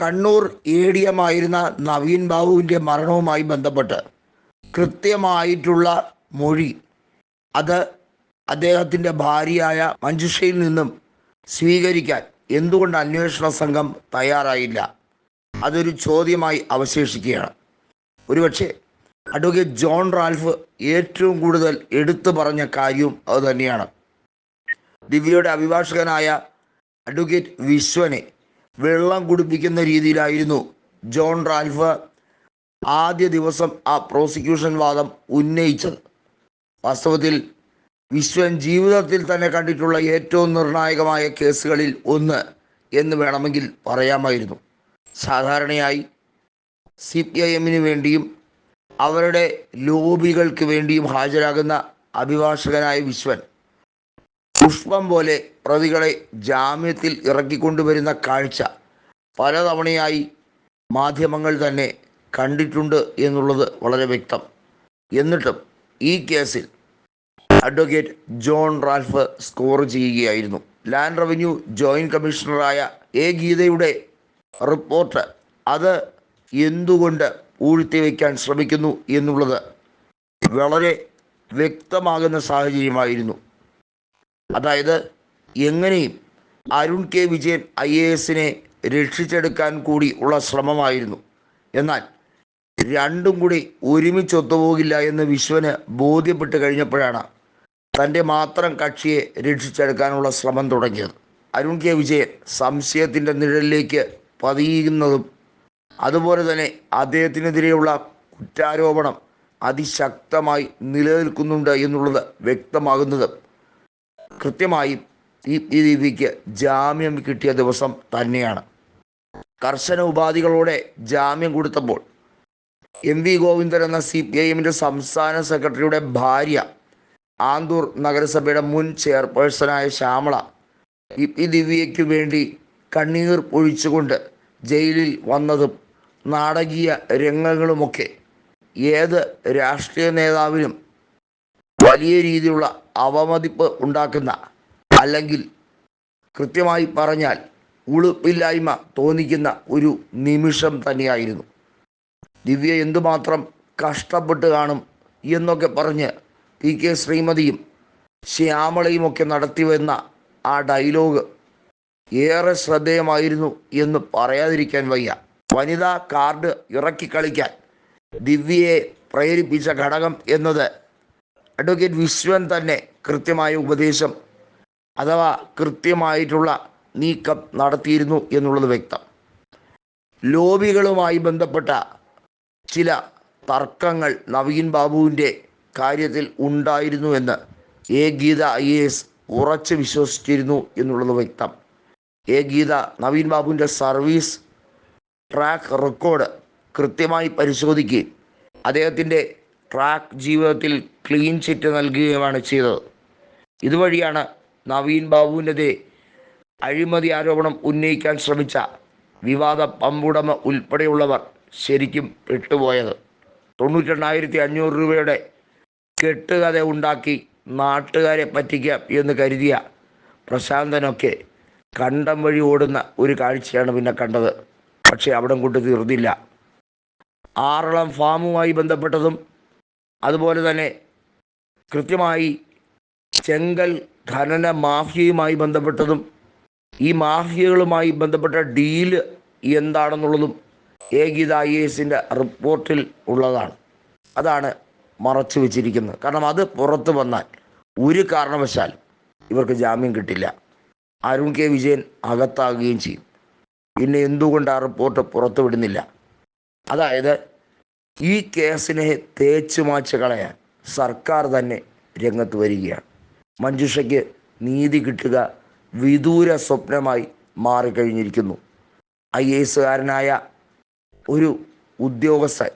Kannur A D M ആയിരുന്ന നവീൻ ബാബുവിന്റെ മരണവുമായി ബന്ധപ്പെട്ട് കൃത്യമായിട്ടുള്ള മൊഴി. അത് അദ്ദേഹത്തിന്റെ ഭാര്യയായ മഞ്ജുഷയിൽ നിന്നും സ്വീകരിക്കാൻ എന്തുകൊണ്ട് അന്വേഷണ സംഘം തയ്യാറായില്ല? അതൊരു ചോദ്യമായി അവശേഷിക്കുകയാണ്. ഒരുപക്ഷെ അഡ്വക്കേറ്റ് ജോൺ റാൽഫ് ഏറ്റവും കൂടുതൽ എടുത്തു പറഞ്ഞ കാര്യവും അതുതന്നെയാണ് ദിവ്യയുടെ അഭിഭാഷകനായ അഡ്വക്കേറ്റ് വിശ്വനെ വെള്ളം കുടിപ്പിക്കുന്ന രീതിയിലായിരുന്നു ജോൺ റാൽഫ് ആദ്യ ദിവസം ആ പ്രോസിക്യൂഷൻ വാദം ഉന്നയിച്ചത്. വാസ്തവത്തിൽ വിശ്വൻ ജീവിതത്തിൽ തന്നെ കണ്ടിട്ടുള്ള ഏറ്റവും നിർണായകമായ കേസുകളിൽ ഒന്ന് എന്ന് വേണമെങ്കിൽ പറയാമായിരുന്നു. സാധാരണയായി സി പി ഐ എമ്മിന് വേണ്ടിയും അവരുടെ ലോബികൾക്ക് വേണ്ടിയും ഹാജരാകുന്ന അഭിഭാഷകനായ വിശ്വൻ പുഷ്പം പോലെ പ്രതികളെ ജാമ്യത്തിൽ ഇറക്കിക്കൊണ്ടുവരുന്ന കാഴ്ച പലതവണയായി മാധ്യമങ്ങൾ തന്നെ കണ്ടിട്ടുണ്ട് എന്നുള്ളത് വളരെ വ്യക്തം. എന്നിട്ടും ഈ കേസിൽ അഡ്വക്കേറ്റ് ജോൺ റാൽഫ് സ്കോർ ചെയ്യുകയായിരുന്നു. ലാൻഡ് റവന്യൂ ജോയിന്റ് കമ്മീഷണറായ എ ഗീതയുടെ റിപ്പോർട്ട് അത് എന്തുകൊണ്ട് പൂഴ്ത്തിവെക്കാൻ ശ്രമിക്കുന്നു എന്നുള്ളത് വളരെ വ്യക്തമാകുന്ന സാഹചര്യമായിരുന്നു. അതായത് എങ്ങനെയും Arun K Vijayan I A എസിനെ രക്ഷിച്ചെടുക്കാൻ കൂടി ഉള്ള ശ്രമമായിരുന്നു. എന്നാൽ രണ്ടും കൂടി ഒരുമിച്ച് ഒത്തുപോകില്ല എന്ന് വിശ്വന് ബോധ്യപ്പെട്ട് കഴിഞ്ഞപ്പോഴാണ് തന്റെ മാത്രം കക്ഷിയെ രക്ഷിച്ചെടുക്കാനുള്ള ശ്രമം തുടങ്ങിയത്. അരുൺ കെ വിജയൻ സംശയത്തിന്റെ നിഴലിലേക്ക് പതിയുന്നതും അതുപോലെ തന്നെ അദ്ദേഹത്തിനെതിരെയുള്ള കുറ്റാരോപണം അതിശക്തമായി നിലനിൽക്കുന്നുണ്ട് എന്നുള്ളത് വ്യക്തമാകുന്നതും കൃത്യമായും ഈ പി ദിവ്യയ്ക്ക് ജാമ്യം കിട്ടിയ ദിവസം തന്നെയാണ്. കർശന ഉപാധികളോടെ ജാമ്യം കൊടുത്തപ്പോൾ എം വി ഗോവിന്ദൻ എന്ന സി പി ഐ എമ്മിന്റെ സംസ്ഥാന സെക്രട്ടറിയുടെ ഭാര്യ ആന്തൂർ നഗരസഭയുടെ മുൻ ചെയർപേഴ്സണായ ശ്യാമള ഇ പി ദിവ്യയ്ക്ക് വേണ്ടി കണ്ണീർ പൊഴിച്ചുകൊണ്ട് ജയിലിൽ വന്നതും നാടകീയ രംഗങ്ങളുമൊക്കെ ഏത് രാഷ്ട്രീയ നേതാവിനും വലിയ രീതിയിലുള്ള അവമതിപ്പ് ഉണ്ടാക്കുന്ന അല്ലെങ്കിൽ കൃത്യമായി പറഞ്ഞാൽ ഉളുപ്പില്ലായ്മ തോന്നിക്കുന്ന ഒരു നിമിഷം തന്നെയായിരുന്നു. ദിവ്യ എന്തുമാത്രം കഷ്ടപ്പെട്ട് കാണും എന്നൊക്കെ പറഞ്ഞ് പി കെ ശ്രീമതിയും ശ്യാമളയും ഒക്കെ നടത്തി വന്ന ആ ഡയലോഗ് ഏറെ ശ്രദ്ധേയമായിരുന്നു എന്ന് പറയാതിരിക്കാൻ വയ്യ. വനിതാ കാർഡ് ഇറക്കി കളിക്കാൻ ദിവ്യയെ പ്രേരിപ്പിച്ച ഘടകം എന്നത് അഡ്വക്കേറ്റ് വിശ്വൻ തന്നെ കൃത്യമായ ഉപദേശം അഥവാ കൃത്യമായിട്ടുള്ള നീക്കം നടത്തിയിരുന്നു എന്നുള്ളത് വ്യക്തം. ലോബികളുമായി ബന്ധപ്പെട്ട ചില തർക്കങ്ങൾ നവീൻ ബാബുവിന്റെ കാര്യത്തിൽ ഉണ്ടായിരുന്നു എന്ന് എ ഗീത ഐ എസ് ഉറച്ച് വിശ്വസിച്ചിരുന്നു എന്നുള്ളത് വ്യക്തം. എ ഗീത നവീൻ ബാബുവിന്റെ സർവീസ് ട്രാക്ക് റെക്കോർഡ് കൃത്യമായി പരിശോധിക്കുകയും അദ്ദേഹത്തിന്റെ ട്രാക്ക് ജീവിതത്തിൽ ക്ലീൻ ചിറ്റ് നൽകുകയുമാണ് ചെയ്തത്. ഇതുവഴിയാണ് നവീൻ ബാബുവിനെതിരെ അഴിമതി ആരോപണം ഉന്നയിക്കാൻ ശ്രമിച്ച വിവാദ പമ്പുടമ ഉൾപ്പെടെയുള്ളവർ ശരിക്കും പെട്ടുപോയത്. തൊണ്ണൂറ്റെണ്ണായിരത്തി അഞ്ഞൂറ് രൂപയുടെ കെട്ടുകഥ ഉണ്ടാക്കി നാട്ടുകാരെ പറ്റിക്കാം എന്ന് കരുതിയ പ്രശാന്തനൊക്കെ കണ്ടം വഴി ഓടുന്ന ഒരു കാഴ്ചയാണ് പിന്നെ കണ്ടത്. പക്ഷേ അവിടം കൊണ്ട് തീർന്നില്ല. ആറളം ഫാമുമായി ബന്ധപ്പെട്ടതും അതുപോലെ തന്നെ കൃത്യമായി ചെങ്കൽ ഖനന മാഫിയയുമായി ബന്ധപ്പെട്ടതും ഈ മാഫിയകളുമായി ബന്ധപ്പെട്ട ഡീൽ എന്താണെന്നുള്ളതും ഏകീത ഐ എസിന്റെ റിപ്പോർട്ടിൽ ഉള്ളതാണ്. അതാണ് മറച്ചു വെച്ചിരിക്കുന്നത്. കാരണം അത് പുറത്തു വന്നാൽ ഒരു കാരണവശാൽ ഇവർക്ക് ജാമ്യം കിട്ടില്ല. അരുൺ കെ വിജയൻ അകത്താകുകയും ചെയ്യും. പിന്നെ എന്തുകൊണ്ട് ആ റിപ്പോർട്ട് പുറത്തുവിടുന്നില്ല? അതായത് ഈ കേസിനെ തേച്ചു മാച്ച് കളയാൻ സർക്കാർ തന്നെ രംഗത്ത് വരികയാണ്. മഞ്ജുഷയ്ക്ക് നീതി കിട്ടുക വിദൂര സ്വപ്നമായി മാറിക്കഴിഞ്ഞിരിക്കുന്നു. ഐ എസുകാരനായ ഒരു ഉദ്യോഗസ്ഥൻ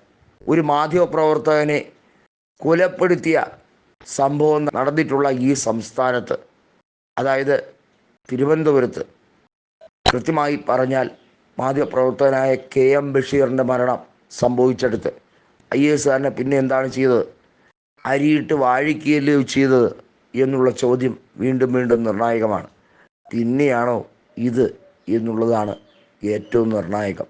ഒരു മാധ്യമപ്രവർത്തകനെ കൊലപ്പെടുത്തിയ സംഭവം നടന്നിട്ടുള്ള ഈ സംസ്ഥാനത്ത് അതായത് തിരുവനന്തപുരത്ത്. കൃത്യമായി പറഞ്ഞാൽ മാധ്യമപ്രവർത്തകനായ കെ എം ബഷീറിന്റെ മരണം സംഭവിച്ചെടുത്ത് ഐ എ എസുകാരനെ പിന്നെ എന്താണ് ചെയ്തത്? അരിയിട്ട് വാഴിക്കുകയല്ലേ ചെയ്തത് എന്നുള്ള ചോദ്യം വീണ്ടും വീണ്ടും നിർണായകമാണ്. പിന്നെയാണോ ഇത് എന്നുള്ളതാണ് ഏറ്റവും നിർണായകം.